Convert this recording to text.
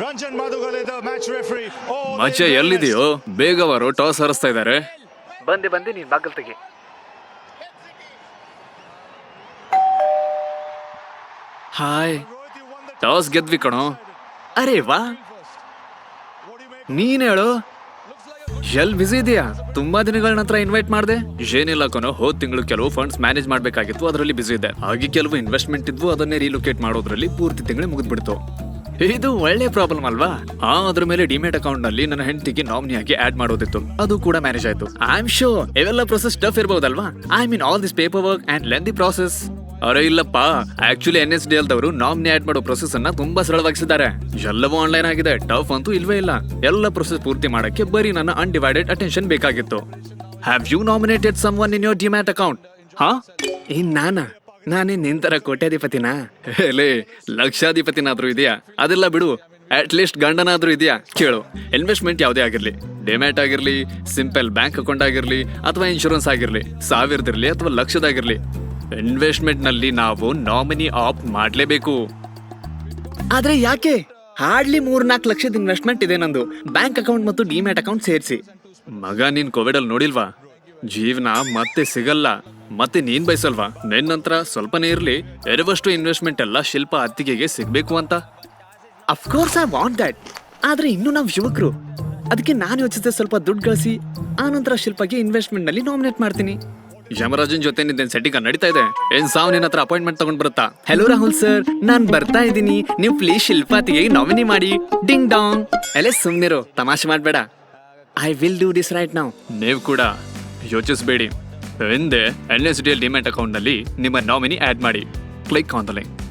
Ranjan ಮಾದುಗಲ್ match referee. ಮಚ್ಚ ಎಲ್ಲಿದೆಯೋ? ಬೇಗ ಅವರು ಟಾಸ್ ಹರಿಸ್ತಾ ಇದ್ದಾರೆ. ಬಂದೆ ಬಂದೆ ನೀನ್ ಬಾಗಲ್ ತೆಗಿ. ಹಾಯ್. ಟಾಸ್ ಗೆದ್ವಿ ಕಣೋ. ಅರೆ ವಾ? ನೀನ್ ಹೇಳು. ಎಲ್ ಬಿಸಿ ಇದೆಯಾ? ತುಂಬಾ ದಿನಗಳ ನಂತರ ಇನ್ವೈಟ್ ಮಾಡಿದೆ. ಏನಿಲ್ಲ ಕಣೋ ಹೋದ್ ತಿಂಗಳು ಕೆಲವು ಫಂಡ್ಸ್ ಮ್ಯಾನೇಜ್ ಮಾಡ್ಬೇಕಾಗಿತ್ತು ಅದರಲ್ಲಿ ಬಿಸಿ ಇದೆ ಹಾಗೆ ಕೆಲವು ಇನ್ವೆಸ್ಟ್ಮೆಂಟ್ ಇದ್ವು ಅದನ್ನೇ ರೀಲೊಕೇಟ್ ಮಾಡೋದ್ರಲ್ಲಿ ಪೂರ್ತಿ ತಿಂಗಳು ಮುಗಿದ್ಬಿಡ್ತು. ಇದು ಒಳ್ಳೆ ಪ್ರಾಬ್ಲಮ್ ಅಲ್ವಾ? ಆ, ಅದ್ರ ಮೇಲೆ ಡಿಮೇಟ್ ಅಕೌಂಟ್ನಲ್ಲಿ ನನ್ನ ಹೆಂಡತಿಗೆ ಆಗಿ ಆಡ್ ಮಾಡೋದಿತ್ತು. ಅದು ಕೂಡ ಮ್ಯಾನೇಜ್ ಆಯ್ತು. ಐ ಆಮ್ ಶೋರ್ ಇವೆಲ್ಲ process tough ಇರ್ಬೋದಲ್ವಾ? I mean all this paper work and lengthy process ಅರೆ, ಇಲ್ಲಪ್ಪ. ಆಕ್ಚುಲಿ ಎನ್ ಎಸ್ ಡಿ ಎಲ್ದವರು ನಾಮಿನಿ ಆಡ್ ಮಾಡೋ ಪ್ರೊಸೆಸ್ ಅನ್ನ ತುಂಬಾ ಸರಳವಾಗಿಸಿದ್ದಾರೆ. ಎಲ್ಲವೂ ಆನ್ಲೈನ್ ಆಗಿದೆ. ಟಫ್ ಅಂತೂ ಇಲ್ವೇ ಇಲ್ಲ. ಎಲ್ಲ ಪ್ರೊಸೆಸ್ ಪೂರ್ತಿ ಮಾಡಕ್ಕೆ ಬರೀ ನನ್ನ ಅನ್ಡಿವೈಡೆಡ್ ಅಟೆನ್ಷನ್ ಬೇಕಾಗಿತ್ತು. Have you nominated someone in your demat account ಹಾ ಇನ್ ನಾನಾ? ನಾನೇ ನಿಂತರ ಕೋಟ್ಯಾಧಿಪತಿನಾ? ಲೇ ಲಕ್ಷಾಧಿಪತಿನಾದ್ರೂ ಇದೆಯಾ? ಅದೆಲ್ಲ ಬಿಡು. ಅಟ್ ಲೀಸ್ಟ್ ಗಂಡನಾದ್ರೂ ಇದೆಯಾ? ಕೇಳು. ಇನ್ವೆಸ್ಟ್ಮೆಂಟ್ ಯಾವುದೇ ಆಗಿರ್ಲಿ. ಡಿಮ್ಯಾಟ್ ಆಗಿರ್ಲಿ ಸಿಂಪಲ್ ಬ್ಯಾಂಕ್ ಅಕೌಂಟ್ ಆಗಿರ್ಲಿ ಅಥವಾ ಇನ್ಶೂರೆನ್ಸ್ ಆಗಿರ್ಲಿ. ಸಾವಿರದಿರ್ಲಿ ಅಥವಾ ಲಕ್ಷದಾಗಿರ್ಲಿ. ಇನ್ವೆಸ್ಟ್ಮೆಂಟ್ನಲ್ಲಿ ನಾವು ನಾಮಿನಿ ಆಪ್ ಮಾಡ್ಲೇಬೇಕು. ಆದ್ರೆ ಯಾಕೆ? ಹಾರ್ಡ್ಲಿ ಮೂರ್ ನಾಲ್ಕು ಲಕ್ಷದ ಇನ್ವೆಸ್ಟ್ಮೆಂಟ್ ಇದೆ ನಂದು. ಬ್ಯಾಂಕ್ ಅಕೌಂಟ್ ಮತ್ತು ಡಿಮ್ಯಾಟ್ ಅಕೌಂಟ್ ಸೇರಿಸಿ. ಮಗ ನೀನ್ ಕೋವಿಡ್ ಅಲ್ಲಿ ನೋಡಿಲ್ವಾ? ಜೀವನ ಮತ್ತೆ ಸಿಗಲ್ಲ. ಮತ್ತೆ ನೀನ್ ಬಯಸಲ್ವಾ ನಿನ್ ನಂತರ ಸ್ವಲ್ಪನೇ ಇರ್ಲಿ ಎರವಷ್ಟು ಇನ್ವೆಸ್ಟ್ಮೆಂಟ್ ಎಲ್ಲ ಶಿಲ್ಪ ಅತ್ತಿಗೆಗೆ ಸಿಗ್ಬೇಕು ಅಂತ. ಅಫ್ಕೋರ್ಸ್ ಐ ವಾಂಟ್ ದಟ್ ಆದ್ರೆ ಇನ್ನು ನಾವು ಯುವಕರು. ಅದಕ್ಕೆ ನಾನು ಯೋಚಿಸಿದೆ ಸ್ವಲ್ಪ ದುಡ್ಡು ಗಳಿಸಿ ಆ ನಂತರ ಶಿಲ್ಪಗೆ ಇನ್ವೆಸ್ಟ್ಮೆಂಟ್ನಲ್ಲಿ ನಾಮಿನೇಟ್ ಮಾಡ್ತೀನಿ. ಯಮರಾಜನ್ ಜೊತೆ ನಿನ್ನ ಸೆಟ್ಟಿಂಗ್ ನಡೀತಾ ಇದೆ? ಏನ್ ಸಾವ್ ನಿನ್ನ ಹತ್ರ ಅಪಾಯಿಂಟ್ಮೆಂಟ್ ತಗೊಂಡ್ ಬರುತ್ತಾ? ಹೆಲೋ ರಾಹುಲ್ ಸರ್ ನಾನ್ ಬರ್ತಾ ಇದ್ದೀನಿ. ನೀವು ಪ್ಲೀಸ್ ಶಿಲ್ಪಾತಿಗೆ ನಾಮಿನಿ ಮಾಡಿ. ಡಿಂಗ್ ಡಾಂಗ್ ಎಲ್ಲ ಸುಮ್ನಿರು ತಮಾಷೆ ಮಾಡಬೇಡ. I will do this right ನಾವು ನೀವು ಕೂಡ ಯೋಚಿಸಬೇಡಿ. ಹಿಂದೆ N S D L demat ಅಕೌಂಟ್ನಲ್ಲಿ ನಿಮ್ಮ ನಾಮಿನಿ ಆ್ಯಡ್ ಮಾಡಿ. Click on the link.